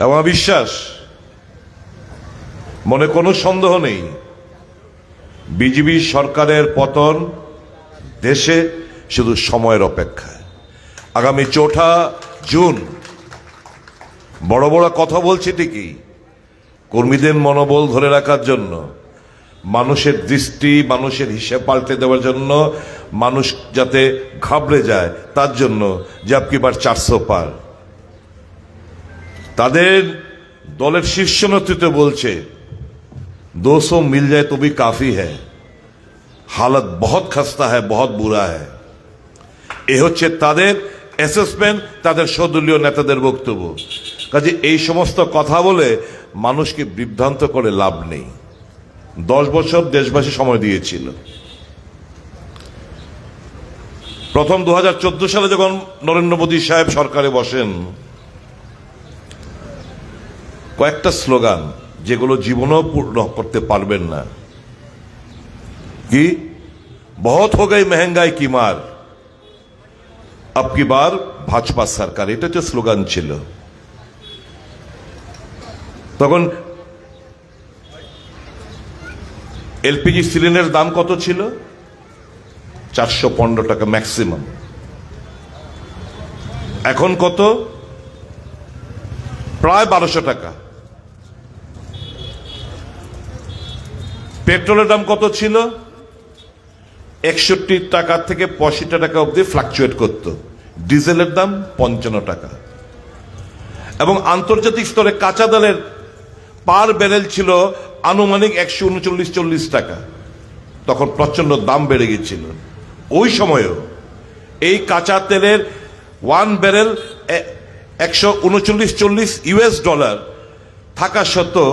এবং বিশ্বাস। মনে কোনো সন্দেহ নেই। বিজেপি সরকারের পতন দেশে শুধু সময়ের অপেক্ষায়। আগামী চৌঠা জুন, বড় বড় কথা বলছি ঠিকই। কর্মীদের মনোবল ধরে রাখার জন্য, মানুষের দৃষ্টি, মানুষের হিসেব পাল্টে দেওয়ার জন্য, মানুষ যাতে ঘাবড়ে যায়, তার জন্য যে আপকি বার চারশো পার। তাদের দলের শীর্ষ নেতৃত্ব বলছে, দোষো মিল যায় তো কাফি হ্যাঁ হালত বহুত খাস্তা হ্যাঁ বহুত বুরা হ্যাঁ এ হচ্ছে তাদের অ্যাসেসমেন্ট তাদের সদলীয় নেতাদের বক্তব্য। কাজে এই সমস্ত কথা বলে মানুষকে বিভ্রান্ত করে লাভ নেই। দশ বছর দেশবাসী সময় দিয়েছিল। প্রথম দু হাজার চোদ্দ সালে যখন নরেন্দ্র মোদী সাহেব সরকারে বসেন কয়েকটা স্লোগান যেগুলো জীবনও পূর্ণ করতে পারবেন না। কি? বহুত হো গই মেহেঙ্গাই কি মার? আব কি বার ভাজপা সরকার। এটা হচ্ছে স্লোগান ছিল। তখন এলপিজি সিলিন্ডারের দাম কত ছিল? চারশো পনেরো টাকা ম্যাক্সিমাম। এখন কত? প্রায় বারোশো টাকা। পেট্রোলের দাম কত ছিল? একষট্টি টাকা থেকে পঁয়ষট্টি টাকা অবধি ফ্লাকচুয়েট করত। ডিজেলের দাম পঞ্চান্ন টাকা। এবং আন্তর্জাতিক স্তরে কাঁচা তেলের পার ব্যারেল ছিল আনুমানিক একশো উনচল্লিশ চল্লিশ টাকা। তখন প্রচণ্ড দাম বেড়ে গেছিল ওই সময়েও এই কাঁচা তেলের ওয়ান ব্যারেল একশো উনচল্লিশ চল্লিশ ইউএস ডলার থাকা সত্ত্বেও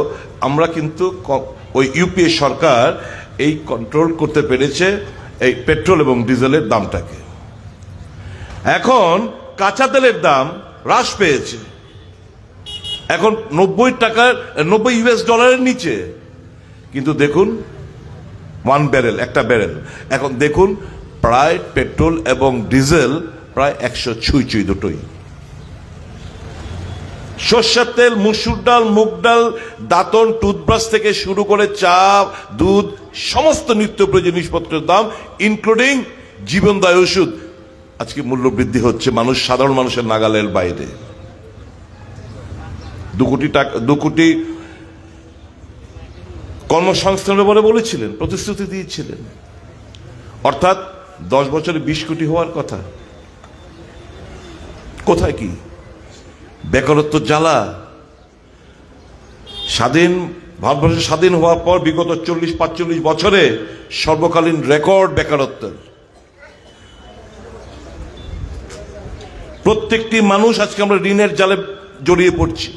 আমরা কিন্তু ওই ইউপিএ সরকার এই কন্ট্রোল করতে পেরেছে এই পেট্রোল এবং ডিজেলের দামটাকে। এখন কাঁচা তেলের দাম হ্রাস পেয়েছে। এখন নব্বই টাকার, নব্বই ইউএস ডলারের নিচে। কিন্তু দেখুন ওয়ান ব্যারেল একটা ব্যারেল এখন দেখুন, প্রায় পেট্রোল এবং ডিজেল প্রায় একশো ছুঁই ছুঁই দুটোই। সর্ষের তেল, মুসুর ডাল, মুগ ডাল, দাঁতন, টুথব্রাশ থেকে শুরু করে চা, দুধ, সমস্ত নিত্য প্রয়োজনীয় জিনিসপত্রের দাম ইনক্লুডিং জীবনদায় ওষুধ। আজকে মূল্য বৃদ্ধি হচ্ছে মানুষ, সাধারণ মানুষের নাগালের বাইরে। দু কোটি টাকা, দু কোটি কর্মসংস্থানের ব্যাপারে বলেছিলেন, প্রতিশ্রুতি দিয়েছিলেন। অর্থাৎ দশ বছরে বিশ কোটি হওয়ার কথা। কোথায় কি? বেকারত্ব জ্বালা, স্বাধীন, ভারতবর্ষ স্বাধীন হওয়ার পর বিগত চল্লিশ, পাঁচচল্লিশ বছরে সর্বকালীন রেকর্ড বেকারত্বের। প্রত্যেকটি মানুষ আজকে আমরা ঋণের জালে জড়িয়ে পড়ছি।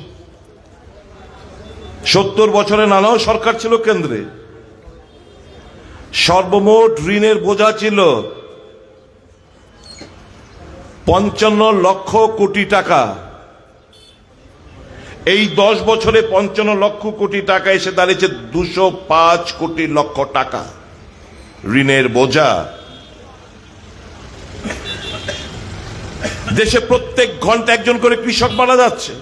সত্তর বছরে নানাও সরকার ছিল কেন্দ্রে। সর্বমোট ঋণের বোঝা ছিল পঞ্চান্ন লক্ষ কোটি টাকা। এই দশ বছরে পঞ্চান্ন লক্ষ কোটি টাকা এসে দাঁড়িয়েছে দুশো পাঁচ কোটি লক্ষ টাকা। ঋণের বোঝা। দেশে প্রত্যেক ঘণ্টা একজন করে কৃষক মারা যাচ্ছে।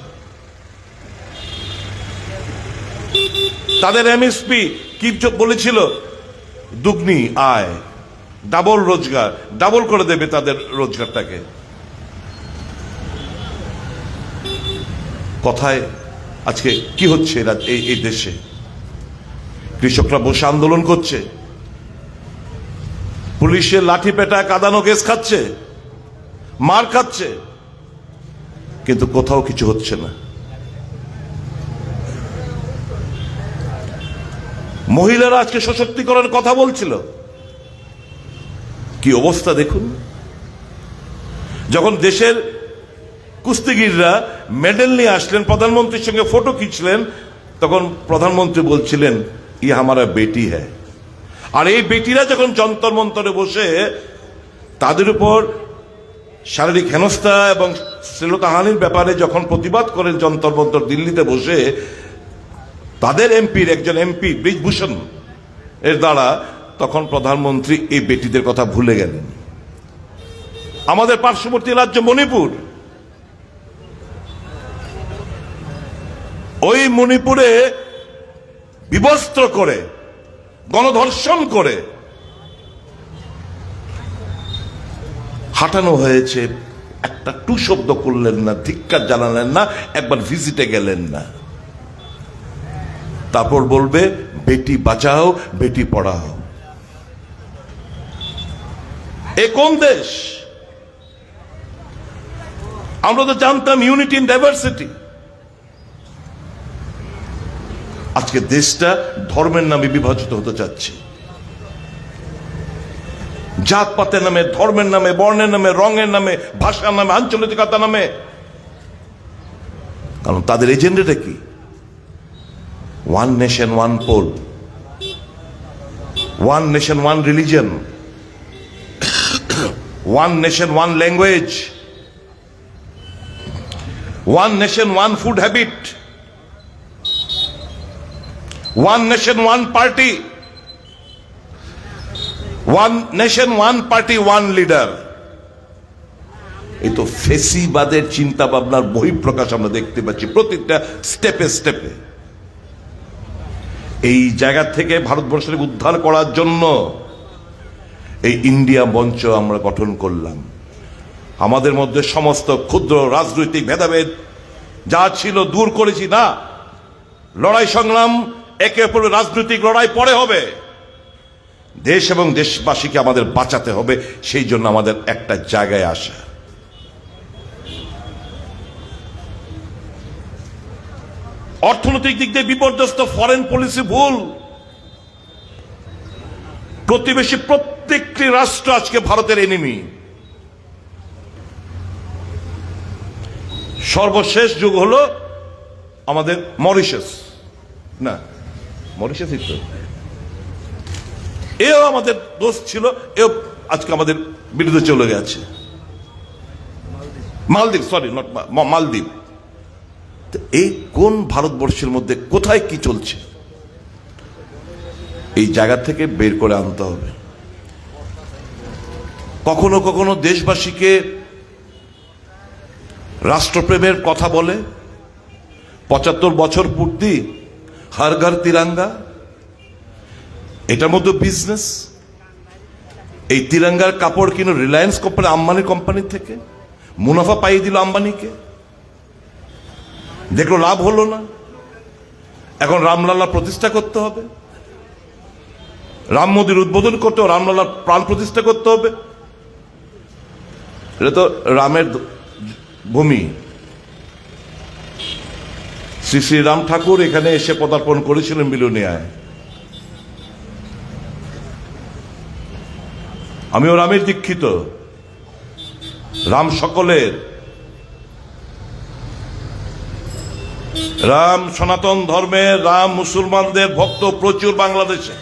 তাদের এমএসপি কি বলেছিল? দুগ্নি আয়, ডাবল রোজগার, ডাবল করে দেবে তাদের রোজগারটাকে। কথায় আজকে কি হচ্ছে এই এই দেশে? কৃষকরা বসে আন্দোলন করছে। পুলিশের লাঠি পেটা কাদানো কেস খাচ্ছে। মার খাচ্ছে। কিন্তু কোথাও কিছু হচ্ছে না। মহিলারা আজকে সশক্তিকরণের কথা বলছিল। কি অবস্থা দেখুন। যখন দেশের কুস্তিগিররা মেডেল নিয়ে আসলেন, প্রধানমন্ত্রীর সঙ্গে ফটো খিঁচলেন, তখন প্রধানমন্ত্রী বলছিলেন ই হামারা বেটি হ্যায়। আর এই বেটিরা যখন যন্তর মন্তরে বসে, তাদের উপর শারীরিক হেনস্থা এবং শ্লীলতাহানির ব্যাপারে যখন প্রতিবাদ করেন যন্তর মন্তর দিল্লিতে বসে, তাদের এমপির একজন এমপি ব্রিজভূষণ এর দ্বারা তখন প্রধানমন্ত্রী এই বেটিদের কথা ভুলে গেলেন। আমাদের পার্শ্ববর্তী রাজ্য মণিপুর ওই মণিপুরে বিবস্ত্র করে, গণধর্ষণ করে। হাঁটানো হয়েছে, একটা টু শব্দ করলেন না, ধিক্কার জানালেন না, একবার ভিজিটে গেলেন না। তারপর বলবে, বেটি বাঁচাও বেটি পড়াও। এ কোন দেশ? আমরা তো জানতাম ইউনিটি ইন ডাইভার্সিটি। আজকে দেশটা ধর্মের নামে বিভাজিত হতে যাচ্ছে জাতপাতের নামে, ধর্মের নামে, বর্ণের নামে, রঙের নামে, ভাষার নামে, আঞ্চলিকতার নামে। কারণ তাদের এজেন্ডাটা কি? One nation one poll one nation one religion one nation one language one nation one food habit one nation one party one nation one party one leader এই তো ফেসিবাদের চিন্তা ভাবনার বহিঃপ্রকাশ আমরা দেখতে পাচ্ছি প্রত্যেকটা স্টেপে স্টেপে এই জায়গা থেকে ভারতবর্ষের উদ্ধার করার জন্য এই ইন্ডিয়া মঞ্চ আমরা গঠন করলাম। আমাদের মধ্যে সমস্ত ক্ষুদ্র রাজনৈতিক ভেদাভেদ, যা ছিল দূর করেছি না। লড়াই সংগ্রাম একে অপরের রাজনৈতিক লড়াই পরে হবে। দেশ এবং দেশবাসীকে আমাদের বাঁচাতে হবে, সেই জন্য আমাদের একটা জায়গায় আসা। অর্থনৈতিক দিক দিয়ে বিপর্যস্ত ফরেন পলিসি ভুল। প্রতিবেশী প্রত্যেকটি রাষ্ট্র আজকে ভারতের এনিমি সর্বশেষ যুগ হলো আমাদের মরিশাস। না মরিশাসই তো এও আমাদের দোষ ছিল, এও আজকে আমাদের বিরুদ্ধে চলে গেছে। মালদ্বীপ সরি নট মালদ্বীপ। এই কোন ভারতবর্ষের মধ্যে কোথায় কি চলছে? এই জায়গা থেকে বের করে আনতে হবে। কখনো কখনো দেশবাসীকে রাষ্ট্রপ্রেমের কথা বলে, পঁচাত্তর বছর পূর্তি হর ঘর তিরাঙ্গা, এটার মধ্যে বিজনেস এই তিরঙ্গার কাপড় কিনো রিলায়েন্স কোম্পানি আম্বানি কোম্পানির থেকে। মুনাফা পাইয়ে দিল আম্বানিকে। দেখল লাভ হলো না। এখন রামলালা প্রতিষ্ঠা করতে হবে। রাম মন্দির উদ্বোধন করতে হবে, রামলালার প্রাণ প্রতিষ্ঠা করতে হবে। এটা তো রামের ভূমি। শ্রী শ্রী রাম ঠাকুর এখানে এসে পদার্পণ করেছিলেন বিলুনিয়ায় আমিও রামের দীক্ষিত। রাম সকলের। রাম সনাতন ধর্মের, রাম মুসলমানদের ভক্ত প্রচুর বাংলাদেশে।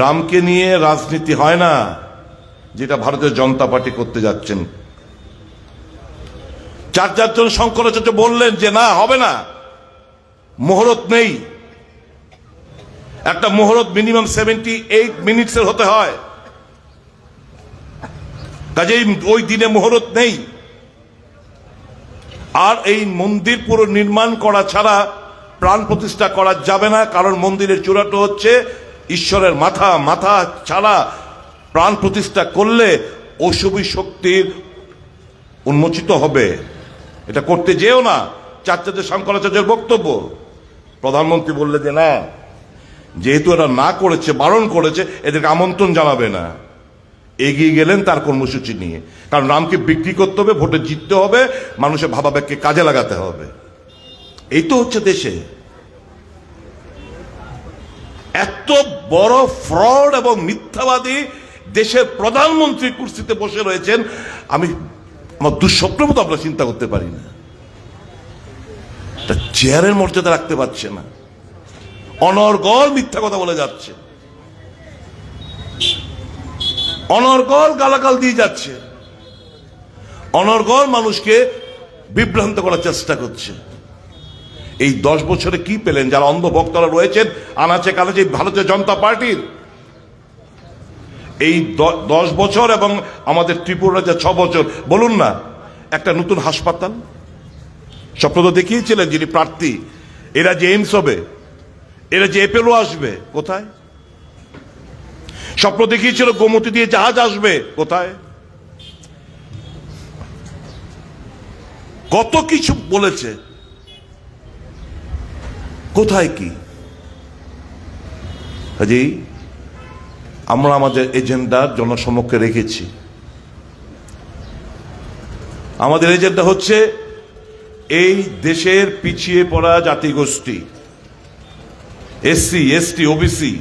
রামকে নিয়ে রাজনীতি হয় না, যেটা ভারতীয় জনতা পার্টি করতে যাচ্ছেন। চার চারজন শঙ্করাচার্য বললেন যে না, হবে না। মোহরত নেই। একটা মোহরত মিনিমাম সেভেন্টি এইট মিনিটসের হতে হয়। কাজেই ওই দিনে মোহরত নেই। আর এই মন্দির পুরো নির্মাণ করা ছাড়া প্রাণ প্রতিষ্ঠা করা যাবে না, কারণ মন্দিরের চূড়াটা হচ্ছে ঈশ্বরের মাথা। মাথা ছাড়া প্রাণ প্রতিষ্ঠা করলে অশুভী শক্তির উন্মোচিত হবে। এটা করতে যেও না। চার্চাদের শঙ্করাচার্যের বক্তব্য। প্রধানমন্ত্রী বললে যে, না, যেহেতু এরা না করেছে, বারণ করেছে, এদেরকে আমন্ত্রণ জানাবে না। এগিয়ে গেলেন তার কর্মসূচি নিয়ে। কারণ রামকে বিক্রি করতে হবে, ভোটে জিততে হবে, মানুষের ভাবাবেগকে কাজে লাগাতে হবে। এই তো হচ্ছে দেশে। এত বড় ফ্রড এবং মিথ্যাবাদী দেশের প্রধানমন্ত্রী কুর্সিতে বসে রয়েছেন। আমি আমার দুঃস্বপ্ন মতো আমরা চিন্তা করতে পারি না। একটা চেয়ারের মর্যাদা রাখতে পারছে না। অনর্গল মিথ্যা কথা বলে যাচ্ছে। অনর্গল গালাগাল দিয়ে যাচ্ছে। অনর্গল মানুষকে বিভ্রান্ত করার চেষ্টা করছে। এই দশ বছরে কি পেলেন? যারা অন্ধ অন্ধভক্তরা রয়েছেন, আনাচে কানাচে ভারতীয় জনতা পার্টির এই দশ বছর এবং আমাদের ত্রিপুরা যে ছ বছর। বলুন না, একটা নতুন হাসপাতাল? স্বপ্ন তো দেখিয়েছিলেন যিনি প্রার্থী। এরা যে এইমস হবে, এরা যে এপেলো আসবে, কোথায়? স্বপ্ন দেখিয়েছিল গোমতী দিয়ে জাহাজ আসবে, কোথায়? কত কিছু বলেছে। কোথায় কি? কাজেই আমরা আমাদের এজেন্ডা জনসমক্ষে রেখেছি। আমাদের এজেন্ডা হচ্ছে এই দেশের পিছিয়ে পড়া জাতিগোষ্ঠী, এসসি, এসটি, ওবিসি।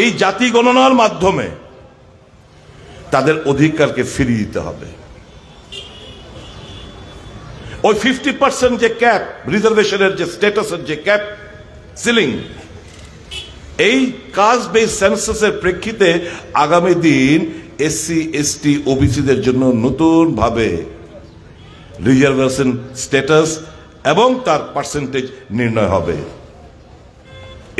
এই জাতি গণনার মাধ্যমে তাদের অধিকারকে ফিরিয়ে দিতে হবে। ওই ফিফটি পার্সেন্ট যে ক্যাপ রিজার্ভেশনের যে স্ট্যাটাসের যে ক্যাপ সিলিং এই কাজ বেস সেন্সাসের প্রেক্ষিতে আগামী দিন এসসি এসটি ওবিসিদের জন্য নতুন ভাবে রিজার্ভেশন স্ট্যাটাস এবং তার পার্সেন্টেজ নির্ণয় হবে।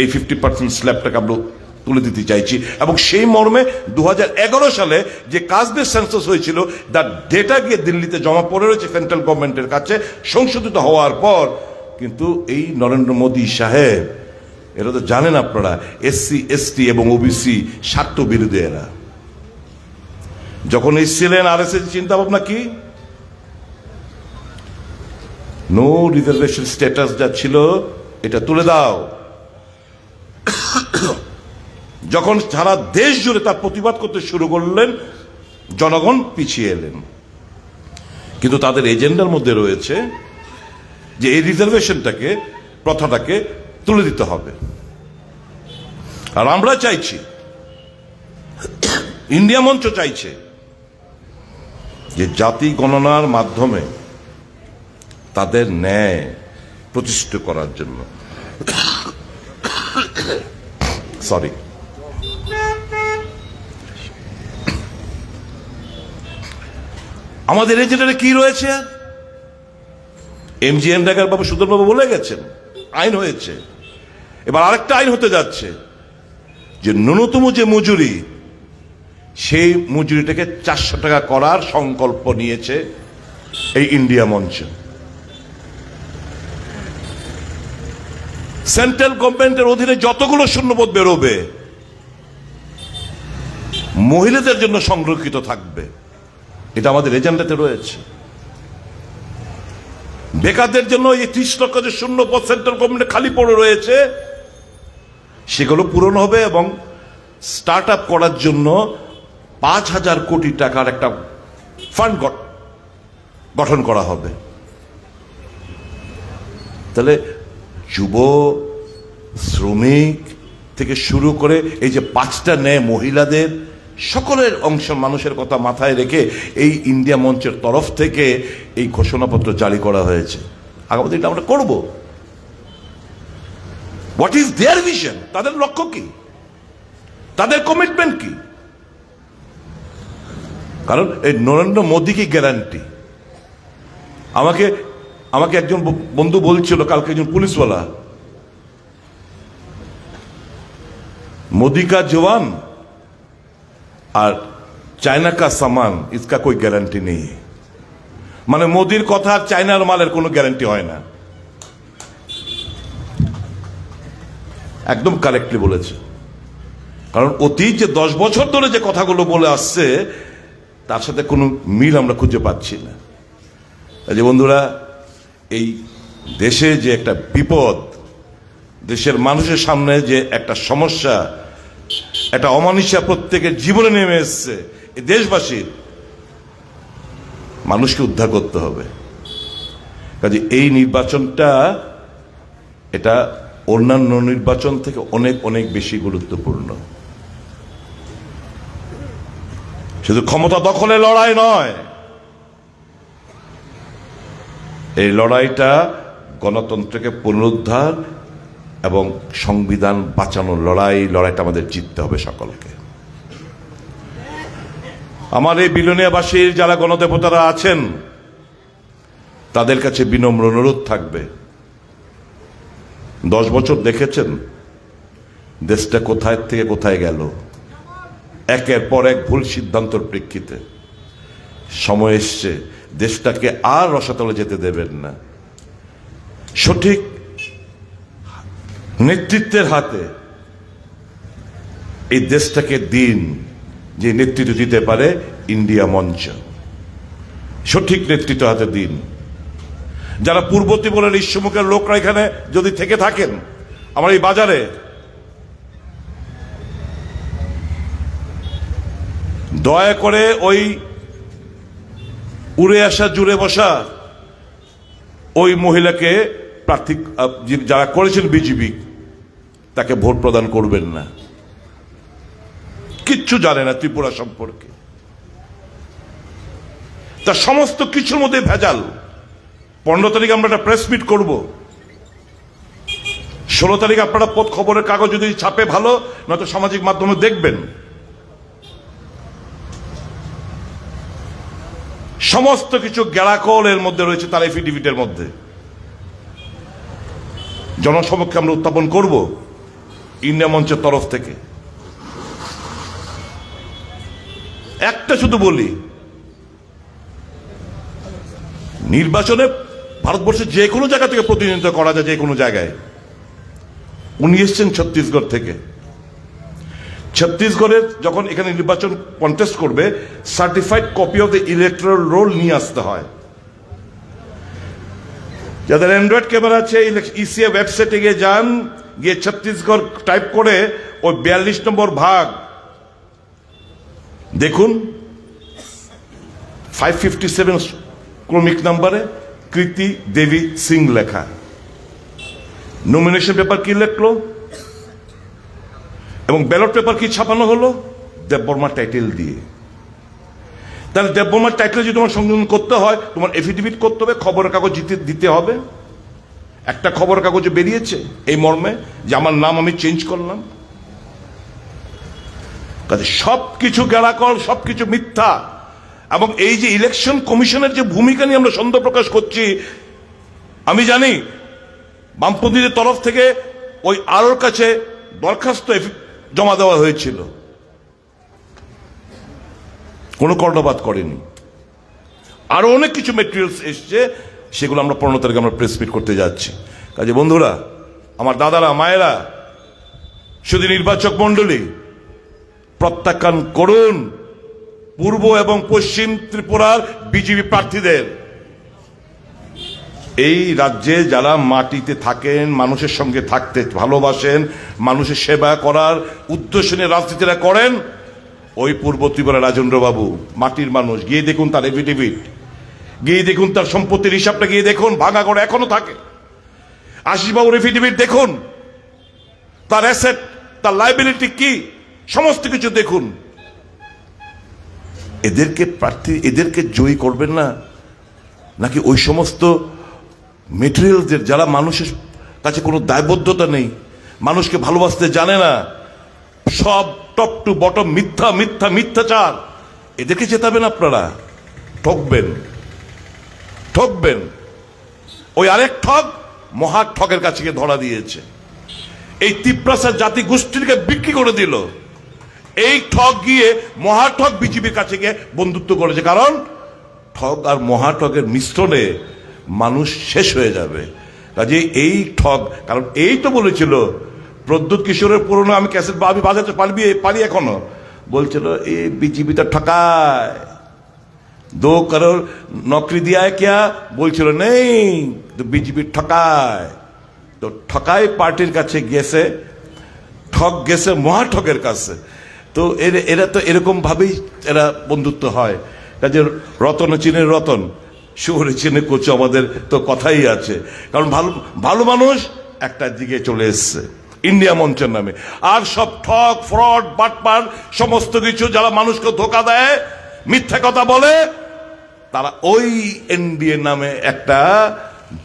এই ফিফটি পার্সেন্ট স্ল্যাবটাকে আমরা তুলে দিতে চাইছি। এবং সেই মর্মে দু হাজার এগারো সালে যে কাজদের সেন্সাস হয়েছিল, তার ডেটা গিয়ে দিল্লিতে জমা পড়ে রয়েছে সেন্ট্রাল গভর্নমেন্টের কাছে, সংশোধিত হওয়ার পর কিন্তু এই নরেন্দ্র মোদী সাহেব এরা তো জানেন আপনারা এসসি এসটি এবং ওবিসি স্বার্থ বিরোধী এরা। যখন এসছিলেন আর এস চিন্তা ভাবনা কি? নো রিজার্ভেশন স্ট্যাটাস যা ছিল, এটা তুলে দাও। যখন সারা দেশ জুড়ে তার প্রতিবাদ করতে শুরু করলেন, জনগণ পিছিয়ে এলেন। কিন্তু তাদের এজেন্ডার মধ্যে রয়েছে যে এই রিজার্ভেশনটাকে প্রথাটাকে তুলে দিতে হবে। আর আমরা চাইছি, ইন্ডিয়া মঞ্চ চাইছে যে জাতি গণনার মাধ্যমে তাদের ন্যায় প্রতিষ্ঠিত করার জন্য। সরি আমাদের এজেন্ডারে কি রয়েছে? এম জি এম ডাকার বাবু সুদনবাবু বলে গেছেন, আইন হয়েছে। এবার আরেকটা আইন হতে যাচ্ছে, যে ন্যূনতম যে মজুরি, সেই মজুরিটাকে চারশো টাকা করার সংকল্প নিয়েছে এই ইন্ডিয়া মঞ্চ। সেন্ট্রাল গভর্নমেন্টের অধীনে যতগুলো শূন্যপদ বেরোবে, মহিলাদের জন্য সংরক্ষিত থাকবে। এটা আমাদের এজেন্ডাতে রয়েছে। বেকারদের জন্য এই ত্রিশ লক্ষ যে শূন্য পদ সেন্ট্রাল গভর্নমেন্টে খালি পড়ে রয়েছে সেগুলো পূরণ হবে এবং স্টার্ট আপ করার জন্য পাঁচ হাজার কোটি টাকার একটা ফান্ড গঠন করা হবে। তাহলে যুব, শ্রমিক থেকে শুরু করে এই যে পাঁচটা ন্যায় মহিলাদের, সকলের অংশ মানুষের কথা মাথায় রেখে এই ইন্ডিয়া মঞ্চের তরফ থেকে এই ঘোষণাপত্র জারি করা হয়েছে। আগামী দিনটা আমরা করব। হোয়াট ইজ দেয়ার ভিশন তাদের লক্ষ্য কি তাদের কমিটমেন্ট কি কারণ এই নরেন্দ্র মোদী কি গ্যারান্টি আমাকে আমাকে একজন ব- বন্ধু বলছিল কালকে একজন পুলিশওয়ালা मोदी का जवान আর চায়না কা সামান ইসকা কোই গ্যারান্টি নেই মানে মোদির কথা আর চায়নার মালের কোনো গ্যারান্টি হয় না একদম কারেক্টলি বলেছে। কারণ অতীত যে দশ বছর ধরে যে কথাগুলো বলে আসছে, তার সাথে কোনো মিল আমরা খুঁজে পাচ্ছি না। যে বন্ধুরা, এই দেশে যে একটা বিপদ, দেশের মানুষের সামনে যে একটা সমস্যা, একটা অমানুষা প্রত্যেকের জীবনে নেমে এসছে এই দেশবাসীর, মানুষকে উদ্ধার করতে হবে। কাজে এই নির্বাচনটা, এটা অন্যান্য নির্বাচন থেকে অনেক অনেক বেশি গুরুত্বপূর্ণ। শুধু ক্ষমতা দখলে লড়াই নয়, এই লড়াইটা গণতন্ত্রকে পুনরুদ্ধার এবং সংবিধান বাঁচানোর লড়াই, লড়াইটা আমাদের জিততে হবে সকলকে। আমার এই বিলোনিয়াবাসীর যারা গণদেবতারা আছেন, তাদের কাছে বিনম্র অনুরোধ থাকবে। দশ বছর দেখেছেন? দেশটা কোথায় থেকে কোথায় গেল? একের পর এক ভুল সিদ্ধান্তর প্রেক্ষিতে। সময় এসছে, দেশটাকে আর রসাতলে যেতে দেবেন না। সঠিক নেতৃত্বের হাতে এই দেশটাকে দিন যে নেতৃত্ব দিতে পারে ইন্ডিয়া মঞ্চ। সঠিক নেতৃত্ব হাতে দিন। যারা পূর্ব ত্রিপুরার ইস্যুমুখের লোকরা এখানে যদি থেকে থাকেন, আমার এই বাজারে দয়া করে ওই উড়ে আসা, জুড়ে বসা ওই মহিলাকে প্রার্থী যারা করেছেন বিজেপি তাকে ভোট প্রদান করবেন না। কিচ্ছু জানে না ত্রিপুরা সম্পর্কে। তার সমস্ত কিছুর মধ্যে ভেজাল। পনেরো তারিখ আমরা একটা প্রেস মিট করব। ষোলো তারিখ আপনারা পথ খবরের কাগজ যদি ছাপে ভালো, নয়তো সামাজিক মাধ্যমে দেখবেন। সমস্ত কিছু গ্যালাকল এর মধ্যে রয়েছে তার এফিডেভিটের মধ্যে। জনসমক্ষে আমরা উত্থাপন করব ইন্ডিয়া মঞ্চের তরফ থেকে। একটা শুধু বলি, নির্বাচনে ভারতবর্ষের যে কোনো জায়গা থেকে প্রতিনিধিত্ব করা যায় যে কোনো জায়গায়। উনি এসছেন ছত্তিশগড় থেকে। ছত্তিশগড়ের যখন এখানে নির্বাচন কন্টেস্ট করবে certified copy of the electoral roll নিয়ে আসতে হয়। যাদের অ্যান্ড্রয়েড ক্যামেরা আছে ইসিএ ওয়েবসাইটে গিয়ে যান, গিয়ে ছত্তিশগড় টাইপ করে ওই বিয়াল্লিশ নম্বর ভাগ। দেখুন ফাইভ ফিফটি সেভেন ক্রমিক নাম্বারে কৃতি দেবী সিং লেখা। নমিনেশন পেপার কি লেখলো? এবং ব্যালট পেপার কি ছাপানো হলো? দেববর্মা টাইটেল দিয়ে। তাহলে দেববর্মার টাইটেল যদি তোমার সংযোজন করতে হয়, তোমার এফিডেভিট করতে হবে, খবরের কাগজ দিতে হবে। একটা খবরের কাগজে বেরিয়েছে এই মর্মে যে আমার নাম আমি চেঞ্জ করলাম। কাজে সব কিছু গেলাকল সব কিছু মিথ্যা। এবং এই যে ইলেকশন কমিশনের যে ভূমিকা নিয়ে আমরা সন্দেহ প্রকাশ করছি, আমি জানি বামপন্থীদের তরফ থেকে ওই আলোর কাছে দরখাস্ত জমা দেওয়া হয়েছিল। কোনো কর্ণপাত করেনি। আরও অনেক কিছু মেটেরিয়ালস এসছে, সেগুলো আমরা পনেরো তারিখে আমরা প্রেস মিট করতে যাচ্ছি। কাজে বন্ধুরা, আমার দাদারা, মায়েরা, শুধু নির্বাচক মণ্ডলী, প্রত্যাখ্যান করুন। পূর্ব এবং পশ্চিম ত্রিপুরার বিজেপি প্রার্থীদের। এই রাজ্যে যারা মাটিতে থাকেন, মানুষের সঙ্গে থাকতে ভালোবাসেন, মানুষের সেবা করার উদ্দেশ্য নিয়ে রাজনীতিরা করেন, ওই পূর্ব ত্রিপুরা রাজেন্দ্রবাবু, মাটির মানুষ। গিয়ে দেখুন তার এফিডেভিট গিয়ে দেখুন তার সম্পত্তির হিসাবটা গিয়ে দেখুন, ভাঙা করে এখনও থাকে। আশিস বাবুর এফিডেভিট দেখুন। তার অ্যাসেট তার লাইবিলিটি কি, সমস্ত কিছু দেখুন। এদেরকে প্রার্থী, এদেরকে জয়ী করবেন না? নাকি ওই সমস্ত মেটেরিয়ালদের যারা মানুষের কাছে কোনো দায়বদ্ধতা নেই, মানুষকে ভালোবাসতে জানে না, সব টপ টু বটম মিথ্যা মিথ্যা, মিথ্যাচার, এদেরকে চেতাবেন আপনারা? ঠকবেন। ঠকবেন। ওই আরেক ঠগ মহা ঠগের কাছে ধরা দিয়েছে। এই তিপ্রাসার জাতি গোষ্ঠীকে বিক্রি করে দিল। এই ঠগ গিয়ে মহাঠগ বিজেপির কাছে গিয়ে বন্ধুত্ব করেছে। কারণ ঠগ আর মহাঠগের মিশ্রণে মানুষ শেষ হয়ে যাবে। কাজে এই ঠগ, কারণ এই তো বলেছিল, প্রদ্যুৎ কিশোরের পুরনো আমি ক্যাসেট বা আমি বাজাতে পারবি, পারি এখনও। বলছিল এই বিজেপি তো ঠকায়। দো করোড় নকরি দিয়া क्या বলছিল, নেই, তো বিজেপি ঠকায়। তো ঠকাই পার্টির কাছে গেছে ঠক গেছে মহাঠকের কাছে। তো এর- এরা তো এরকম ভাবেই এরা বন্ধুত্ব হয়। কাজে রতন চীনের রতন শহরে চীনে কোচ, আমাদের তো কথাই আছে। কারণ ভালো ভালো মানুষ একটা দিকে চলে এসছে, ইন্ডিয়া মঞ্চের নামে। আর সব ঠক, ফ্রড, বাটপার, সমস্ত কিছু যারা মানুষকে ধোকা দেয়, মিথ্যা কথা বলে, তারা ওই এনডিএ নামে একটা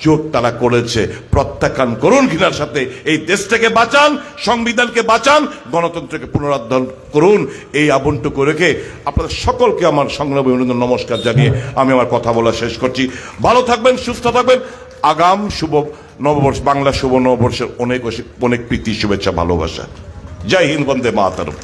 জোট তারা করেছে। প্রত্যাখ্যান করুন ঘৃণার সাথে। এই দেশটাকে বাঁচান, সংবিধানকে বাঁচান, গণতন্ত্রকে পুনরুদ্ধার করুন। এই আবন্টুকু রেখে আপনাদের সকলকে আমার সংগ্রামী অভিনন্দন, নমস্কার জানিয়ে আমি আমার কথা বলা শেষ করছি। ভালো থাকবেন, সুস্থ থাকবেন। আগাম শুভ নববর্ষ, বাংলা শুভ নববর্ষের অনেক অনেক প্রীতি, শুভেচ্ছা, ভালোবাসা। জয় হিন্দ, বন্দে মাতারম।